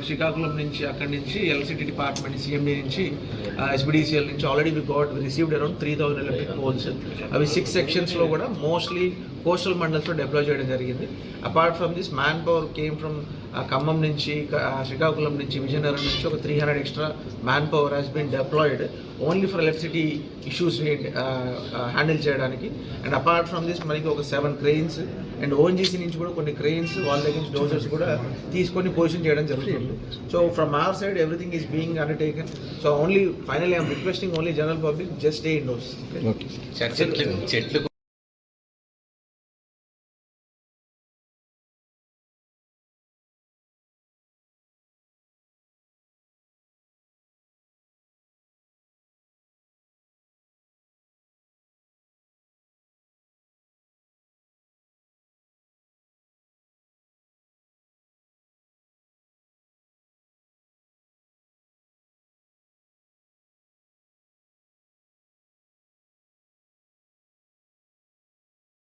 మనకి శ్రీకాకుళం నుంచి అక్కడి నుంచి ఎలక్ట్రిసిటీ డిపార్ట్మెంట్ సిఎండి నుంచి ఎస్బిడిసిఎల్ నుంచి already we got received around three thousand electric poles అవి సిక్స్ సెక్షన్స్లో కూడా మోస్ట్లీ కోస్టల్ మండల్స్లో డిప్లాయ్ చేయడం జరిగింది. Apart from this man power came from Khammam నుంచి శ్రీకాకుళం నుంచి విజయనగరం నుంచి ఒక three hundred extra man power has been deployed only for electricity issues handle చేయడానికి. అండ్ అపార్ట్ ఫ్రమ్ దిస్ మనకి ఒక సెవెన్ క్రెయిన్స్ అండ్ ఓఎన్జీసీ నుంచి కూడా కొన్ని క్రెయిన్స్ వాళ్ళ దగ్గర నుంచి డోజర్స్ కూడా తీసుకొని పొజిషన్ చేయడం జరుగుతుంది. So from our side everything is being undertaken so only finally I'm requesting only general public just stay indoors చెట్లు